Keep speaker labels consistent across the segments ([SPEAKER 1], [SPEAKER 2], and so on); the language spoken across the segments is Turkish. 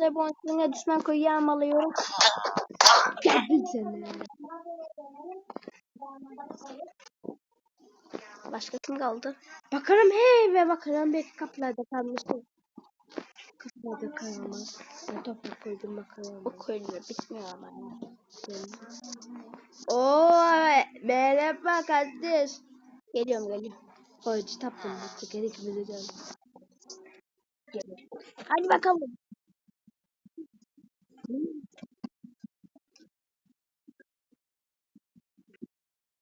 [SPEAKER 1] Bu oyuncuya düşman koyu yağmalıyorum.
[SPEAKER 2] Geldin seni.
[SPEAKER 1] Başka kim kaldı?
[SPEAKER 2] Bakarım he ve bakarım belki kapılarda kalmıştım. Kapılarda kalamaz. Ben toprak koydum bakarım.
[SPEAKER 1] Bu köylüler bitmiyor ama.
[SPEAKER 2] Oo merhaba kardeş.
[SPEAKER 1] Geliyorum geliyorum.
[SPEAKER 2] Koyucu taptım bitti geri gideceğim.
[SPEAKER 1] Hadi bakalım.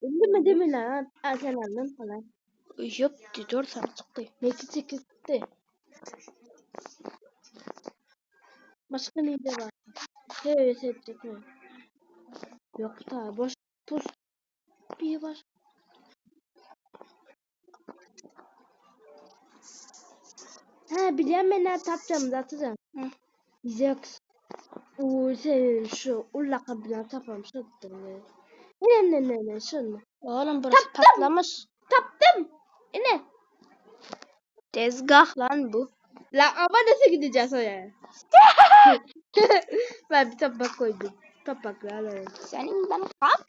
[SPEAKER 2] Öldü mü değil mi lan? Ha, sen aldın falan.
[SPEAKER 1] Yok 4 saat çıktı.
[SPEAKER 2] Belki çekildi. Başka neyde var? Evet seçecek mi? Yok da boş pus. Bir var. Ha biliyorum ben ne tapacağım da atacağım.
[SPEAKER 1] Hı.
[SPEAKER 2] Yok. Uuu senin şu ulla kabına tapamışsın. Ne ne ne ne şunu.
[SPEAKER 1] Oğlum burası patlamış.
[SPEAKER 2] Taptım. E ne?
[SPEAKER 1] Tezgah lan bu.
[SPEAKER 2] La ama nasıl gideceğiz oraya? ben bir tabak koydum. Tabakla alalım.
[SPEAKER 1] Senin ben kafanı.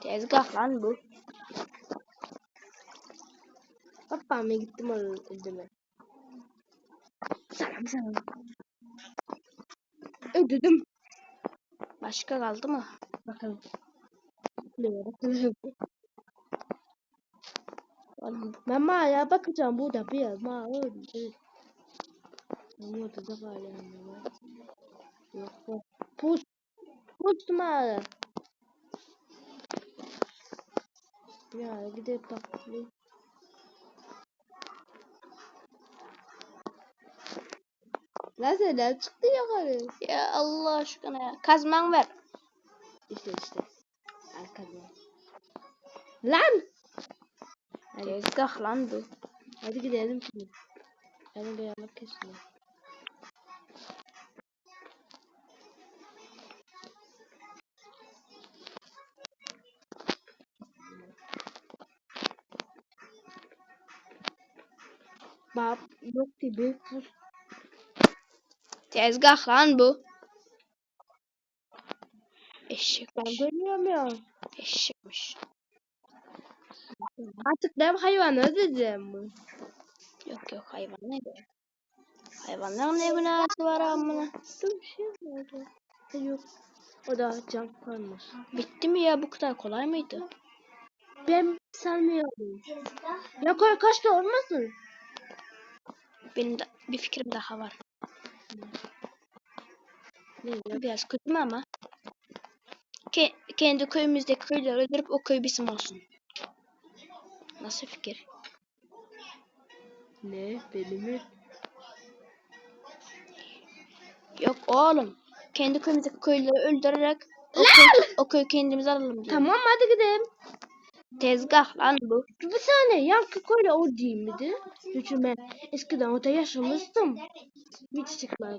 [SPEAKER 1] Tezgah lan bu.
[SPEAKER 2] Babamla gittim onun Ödedim.
[SPEAKER 1] Başka kaldı mı?
[SPEAKER 2] Bakalım. Bakalım. Ben mağaraya bakacağım burada bir yer mağara öldü. Ama orada da var yani. Yok yok. Pus. Pus mağara. Ya gidip bakalım. Sen çıktı yukarı.
[SPEAKER 1] ya Allah aşkına ya. Kazman ver.
[SPEAKER 2] İşte işte. Arkada. Lan!
[SPEAKER 1] Tezgah lan bu.
[SPEAKER 2] hadi gidelim şimdi. Benim bir yanıp kesin. Bab yok gibi.
[SPEAKER 1] Tezgah lan bu. Eşek.
[SPEAKER 2] Ben görmüyorum ya.
[SPEAKER 1] Eşekmiş.
[SPEAKER 2] Artık ben hayvan ödeyeceğim bu.
[SPEAKER 1] Yok yok hayvan ne be? Hayvanların ne günahı var amına.
[SPEAKER 2] Bir şey oldu? Ha, Yok. O da can kalmış.
[SPEAKER 1] Bitti mi ya bu kadar kolay mıydı?
[SPEAKER 2] Ben sanmıyorum. Ya koy kaçta olmasın?
[SPEAKER 1] Benim de bir fikrim daha var. Biraz kötü mü ama? Ke kendi köyümüzdeki köyleri öldürüp o köy bizim olsun. Nasıl fikir?
[SPEAKER 2] Ne? Benim mi?
[SPEAKER 1] Yok oğlum. Kendi köyümüzdeki köyleri öldürerek o, köy, o köyü kendimiz alalım diyor.
[SPEAKER 2] Tamam hadi gidelim.
[SPEAKER 1] Tezgah lan bu.
[SPEAKER 2] Bir saniye. Yankı koyla o değil miydi? Çünkü ben eskiden orada yaşamıştım. Hiç çıkmadı.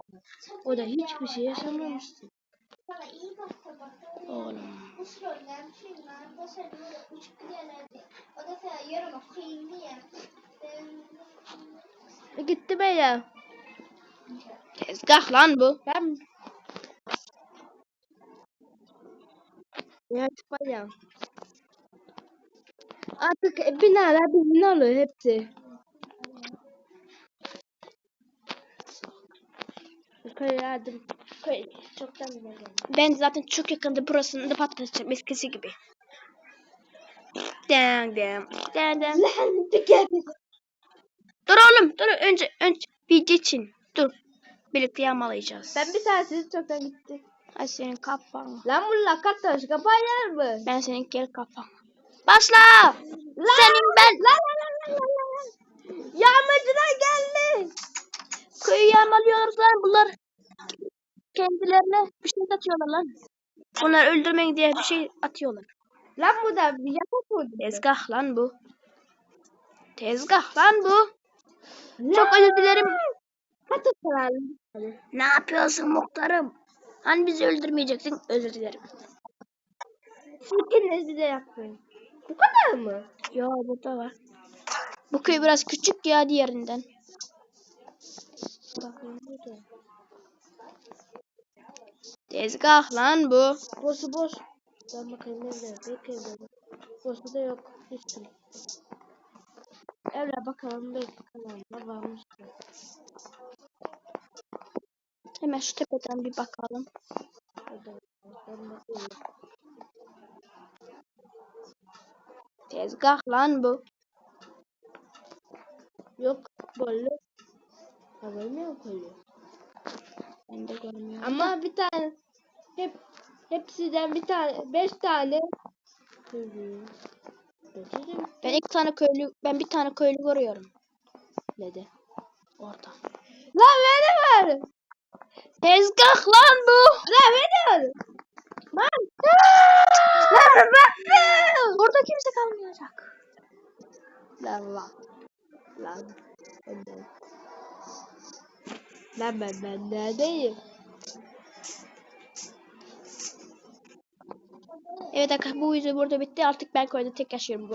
[SPEAKER 2] O da hiçbir şey yaşamamıştı.
[SPEAKER 1] Oğlum.
[SPEAKER 2] E, gitti be ya.
[SPEAKER 1] Tezgah lan bu.
[SPEAKER 2] Ben... Ya çıkma ya. Artık binalar bizim oluyor hepsi. Köy yardım. Köy çoktan bile geldi.
[SPEAKER 1] Ben zaten çok yakında burasını da patlatacağım eskisi gibi. Dem dem dem dem.
[SPEAKER 2] Lan.
[SPEAKER 1] Dur oğlum dur önce önce video için dur. Birlikte yağmalayacağız.
[SPEAKER 2] Ben bir tanesi çoktan gitti.
[SPEAKER 1] Ay senin kafan.
[SPEAKER 2] Lan bu lakat taşı kapayar mı?
[SPEAKER 1] Ben senin gel kafan. Başla. Senin ben.
[SPEAKER 2] Lan lan lan lan lan. Yağmacılar geldi.
[SPEAKER 1] Köyü yağmalıyorlar bunlar. Kendilerine bir şey atıyorlar lan. Bunlar öldürmeyin diye bir şey atıyorlar.
[SPEAKER 2] Lan bu da bir yapak oldu.
[SPEAKER 1] Tezgah lan bu. Tezgah lan bu. Çok özür dilerim. Ne yapıyorsun muhtarım? Hani bizi öldürmeyeceksin? Özür dilerim.
[SPEAKER 2] İkinizi de yapın. Bu kadar mı?
[SPEAKER 1] Ya burada var. Bu köy biraz küçük ya diğerinden.
[SPEAKER 2] bakayım burada.
[SPEAKER 1] Tezgah lan bu.
[SPEAKER 2] Boşu boş. Ben bakayım nerede? Bekleyin beni. Boşu da yok. Hiç değil. Evle bakalım belki kanalda varmış.
[SPEAKER 1] Hemen şu tepeden bir bakalım. Tezgah lan bu.
[SPEAKER 2] Yok böyle. Haberim yok öyle.
[SPEAKER 1] Ben de görmüyorum.
[SPEAKER 2] Ama bir tane hep hepsinden bir tane beş tane
[SPEAKER 1] Ben iki tane köylü, ben bir tane köylü görüyorum. Dedi. Orada.
[SPEAKER 2] Lan beni ver.
[SPEAKER 1] Tezgah lan bu.
[SPEAKER 2] Lan beni Lan ben ben neredeyim?
[SPEAKER 1] Evet arkadaşlar bu video burada bitti. Artık ben köyde tek yaşıyorum.